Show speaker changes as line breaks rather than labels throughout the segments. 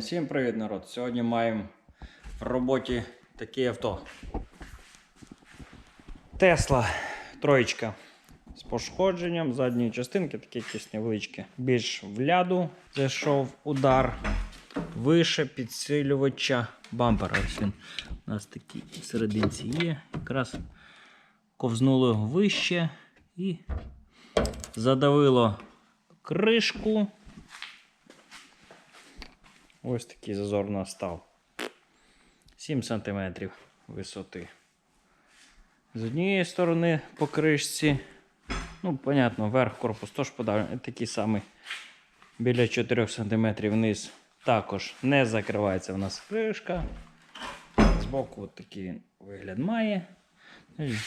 Всім привіт, народ! Сьогодні маємо в роботі таке авто. Тесла троєчка з пошкодженням задньої частинки, такі якісь невеличкі. Більш в ляду зайшов удар вище підсилювача бампера. Ось він у нас такий в серединці є. Якраз ковзнуло вище і задавило кришку. Ось такий зазор у нас став. 7 см висоти. З однієї сторони по кришці. Ну, понятно, верх корпус теж подавлений. Такий самий біля 4 см вниз. Також не закривається в нас кришка. Збоку такий вигляд має.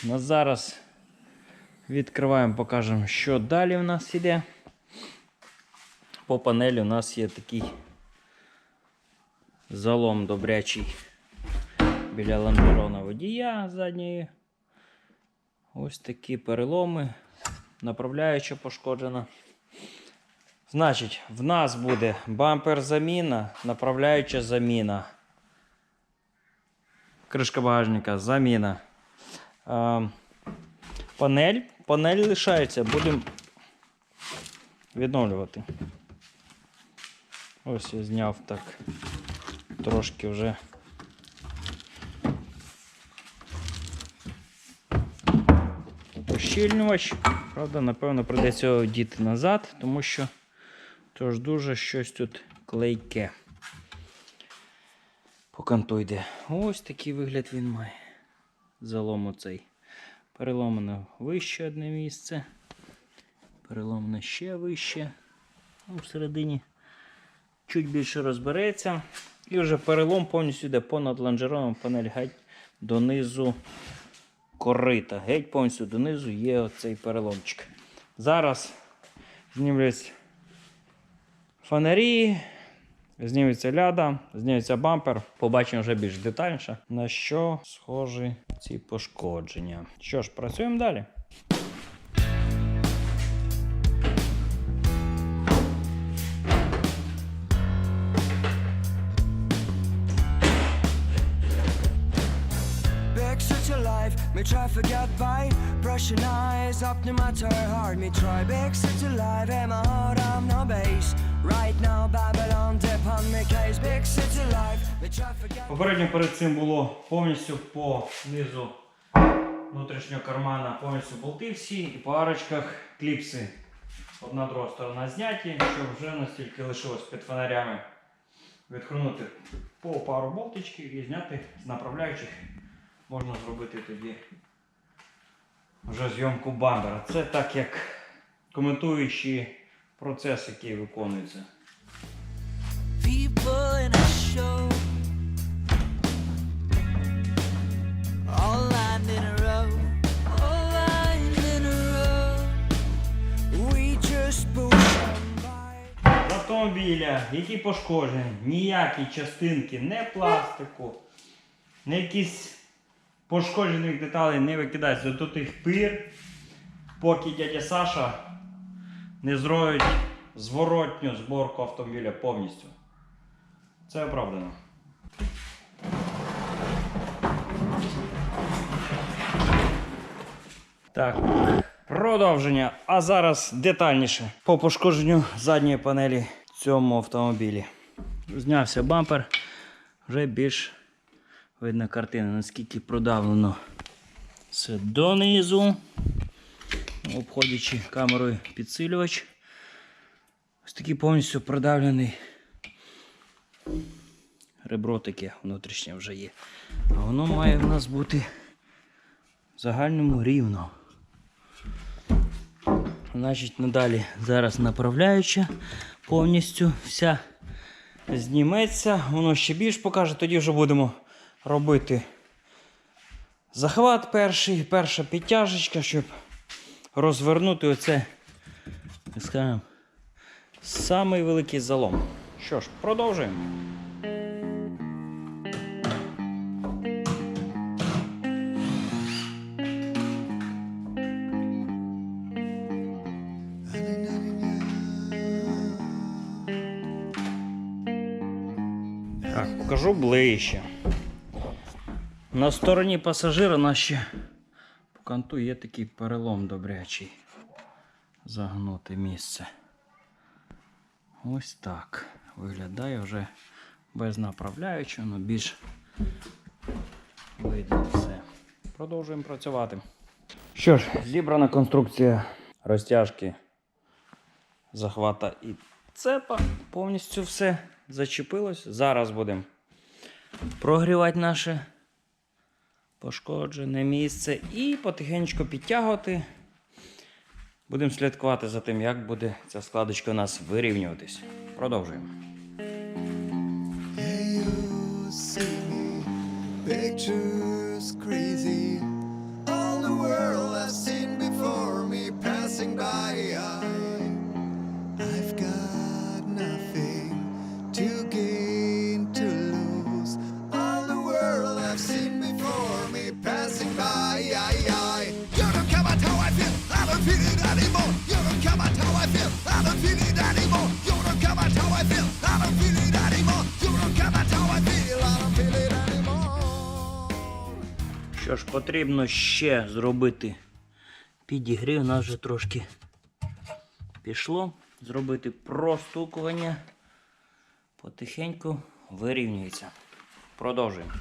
На зараз відкриваємо, покажемо, що далі в нас іде. По панелі у нас є такий залом добрячий біля лонжерона водія задньої. Ось такі переломи. Направляюча пошкоджена. Значить, в нас буде бампер заміна, направляюча заміна. Кришка багажника заміна. А, панель. Панель лишається, будемо відновлювати. Ось я зняв так трошки вже. Ущільнювач. Правда, напевно, прийдеться його діти назад, тому що тож дуже щось тут клейке. По канту йде. Ось такий вигляд він має. Залом оцей. Переломано вище одне місце. Переломано ще вище. Ну, всередині чуть більше розбереться. І вже перелом повністю йде понад лонжероном панель геть донизу корита. Геть повністю донизу є оцей переломчик. Зараз знімлять фонарі, зніметься ляда, зніметься бампер. Побачимо вже більш детальніше, на що схожі ці пошкодження. Що ж, працюємо далі.
Try forget by Brushing eyes up no matter hard Me try big a life, and my heart I'm no base Right now Babylon dip on me case Big a life, me try forget
Попередньо перед цим було повністю по низу внутрішнього кармана повністю болти всі і по арочках кліпси. Одна друга сторона зняті, щоб вже настільки лишилось під фонарями відхрунути по пару болтичків і зняти з направляючих. Можна зробити тоді вже зйомку бампера. Це так як коментуючи процес, який виконується. Автомобіля, які пошкоджені, ніякі частинки, не пластику, не якісь пошкоджених деталей не викидаються до тих пір, поки дядя Саша не зробить зворотню зборку автомобіля повністю. Це оправдано. Так, продовження. А зараз детальніше по пошкодженню задньої панелі цьому автомобілі. Знявся бампер, вже більш видна картина, наскільки продавлено все донизу, обходячи камерою підсилювач. Ось такий повністю продавлений. Ребро таке внутрішнє вже є. А воно має в нас бути в загальному рівно. Значить, надалі зараз направляюча повністю вся зніметься, воно ще більш покаже, тоді вже будемо робити захват перший, перша підтяжечка, щоб розвернути оце, так скажемо, самий великий залом. Що ж, продовжуємо. Так, покажу ближче. На стороні пасажира на ще по канту є такий перелом добрячий. Загнути місце. Ось так. Виглядає вже без направляючого, але більш видно все. Продовжуємо працювати. Що ж, зібрана конструкція розтяжки, захвата і цепа. Повністю все зачепилось. Зараз будемо прогрівати наше пошкоджене місце і потихеньку підтягувати. Будемо слідкувати за тим, як буде ця складочка у нас вирівнюватись. Продовжуємо.
Pictures crazy. All the world I've seen
Що ж, потрібно ще зробити підігрів. У нас вже трошки пішло. Зробити простукування. Потихеньку вирівнюється. Продовжуємо.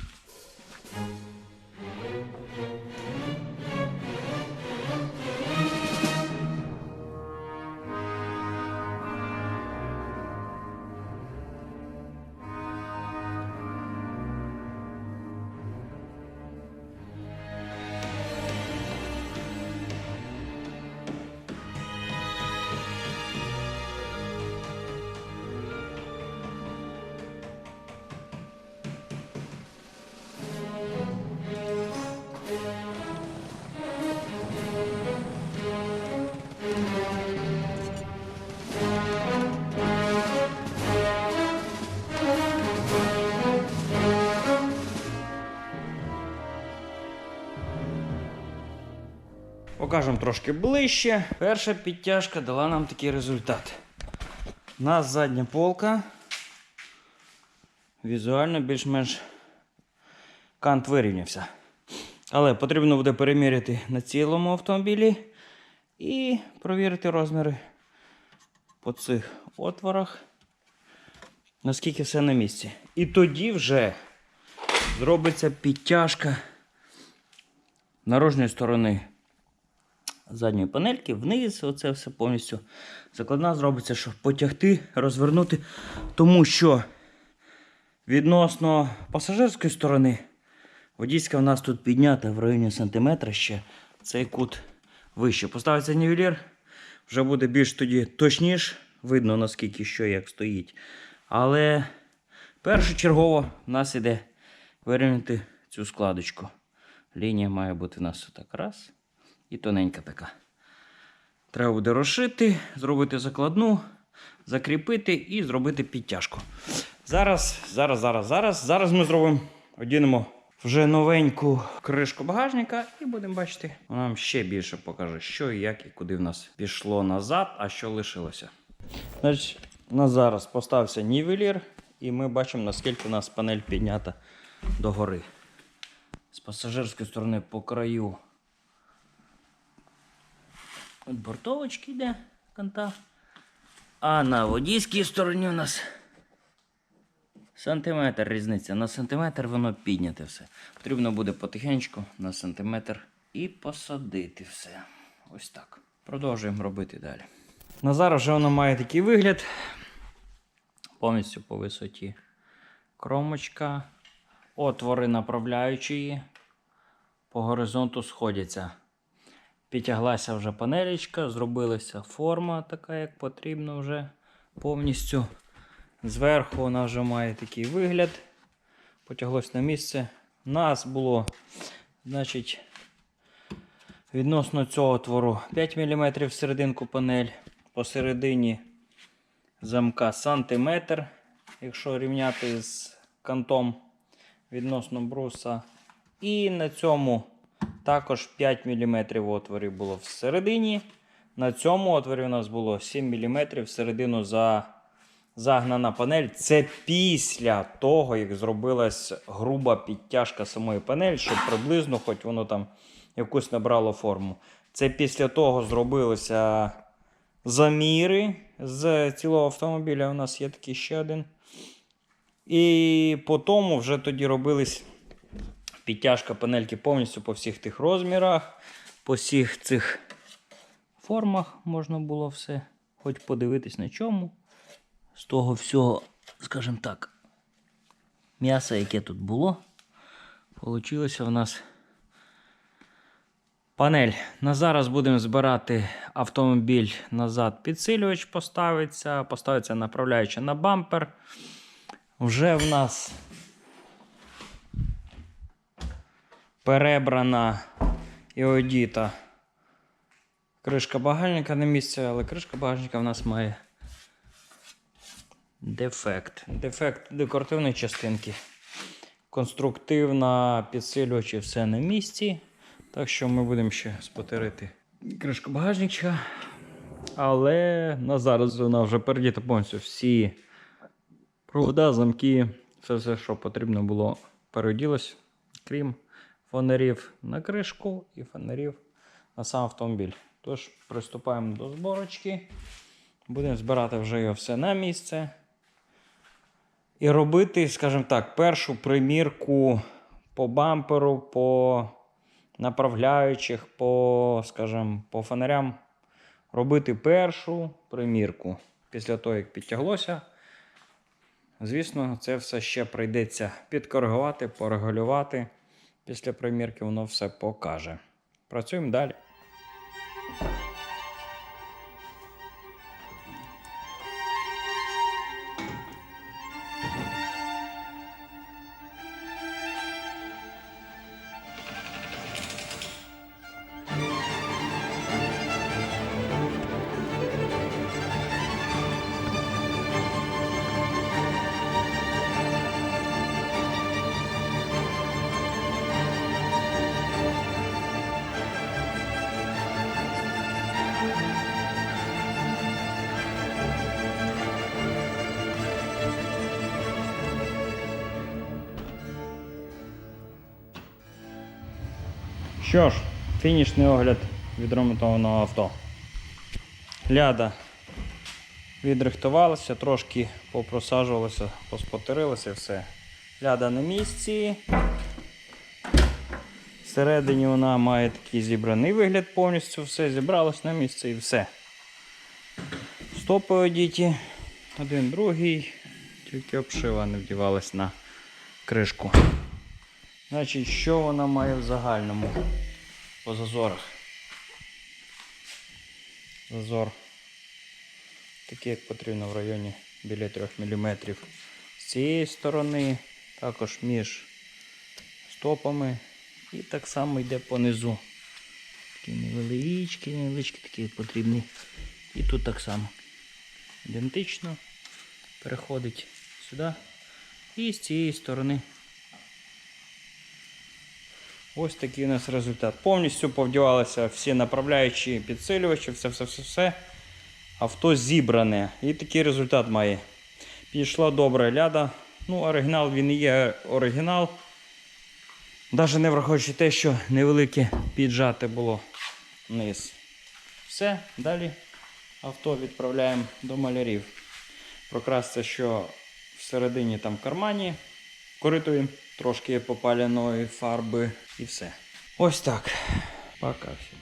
Покажемо трошки ближче. Перша підтяжка дала нам такий результат. У нас задня полка. Візуально більш-менш кант вирівнявся. Але потрібно буде переміряти на цілому автомобілі і провірити розміри по цих отворах, наскільки все на місці. І тоді вже зробиться підтяжка наружної сторони задньої панельки вниз, оце все повністю закладна зробиться, щоб потягти, розвернути. Тому що відносно пасажирської сторони, водійська у нас тут піднята в районі сантиметра ще цей кут вище. Поставиться нівелір, вже буде більш тоді точніше, видно наскільки що як стоїть. Але першочергово в нас іде вирівняти цю складочку. Лінія має бути у нас отак раз і тоненька така. Треба буде розшити, зробити закладну, закріпити і зробити підтяжку. Зараз, зараз, зараз, зараз. Зараз ми зробимо, одінемо вже новеньку кришку багажника і будемо бачити, вона нам ще більше покаже, що і як і куди в нас пішло назад, а що лишилося. Значить, у зараз поставився нівелір, і ми бачимо, наскільки у нас панель піднята догори. З пасажирської сторони по краю От бортовочки йде канта. А на водійській стороні у нас сантиметр різниця. На сантиметр воно підняте все. Потрібно буде потихеньку на сантиметр і посадити все. Ось так. Продовжуємо робити далі. На зараз вже воно має такий вигляд. Повністю по висоті кромочка. Отвори направляючої по горизонту сходяться. Підтяглася вже панелечка, зробилася форма така, як потрібно вже повністю. Зверху вона вже має такий вигляд. Потяглось на місце. У нас було, значить, відносно цього отвору 5 мм серединку панель. Посередині замка сантиметр, якщо рівняти з кантом відносно бруса. І на цьому також 5 мм отворів було всередині. На цьому отворі у нас було 7 мм всередину загнана панель. Це після того, як зробилась груба підтяжка самої панелі, щоб приблизно, хоч воно там якусь набрало форму. Це після того зробилися заміри з цілого автомобіля. У нас є такий ще один. І по тому вже тоді робились підтяжка панельки повністю по всіх тих розмірах, по всіх цих формах можна було все, хоч подивитись на чому. З того всього, скажімо так, м'яса, яке тут було, получилося в нас панель. На зараз будемо збирати автомобіль назад. Підсилювач поставиться, поставиться направляюча на бампер. Вже в нас перебрана і одіта кришка багажника на місце, але кришка багажника в нас має дефект. Дефект декоративної частинки. Конструктивна підсилювачі все на місці. Так що ми будемо ще спотерити кришку багажника. Але на зараз вона вже передіта повністю всі провода, замки, все, все, що потрібно було, переділось, крім фонарів на кришку і фонарів на сам автомобіль. Тож, приступаємо до зборочки. Будемо збирати вже його все на місце. І робити, скажімо так, першу примірку по бамперу, по направляючих, по, скажімо, по фонарям. Робити першу примірку. Після того, як підтяглося, Звісно, це все ще прийдеться підкоригувати, порегулювати. Після примірки воно все покаже. Працюємо далі. Що ж, фінішний огляд відремонтованого авто. Ляда відрихтувалася, трошки попросаджувалася, поспотерилася і все. Ляда на місці. Всередині вона має такий зібраний вигляд повністю, все зібралось на місце і все. Стопи одіті, один другий, тільки обшива не вдівалась на кришку. Значить, що вона має в загальному по зазорах? Зазор такий, як потрібно в районі біля 3 мм. З цієї сторони, також між стопами. І так само йде понизу. Такі невеличкі, невеличкі такі потрібні. І тут так само. Ідентично переходить сюди. І з цієї сторони Ось такий у нас результат. Повністю повдівалися всі направляючі підсилювачі, все, все, все, все. Авто зібране. І такий результат має. Підійшла добра ляда. Ну, оригінал він і є оригінал. Навіть не враховуючи те, що невелике піджате було вниз. Все, далі авто відправляємо до малярів. Прокрасться, що всередині там кармані коритуємо трошки попаляної фарби і все. Ось так. Пока всім.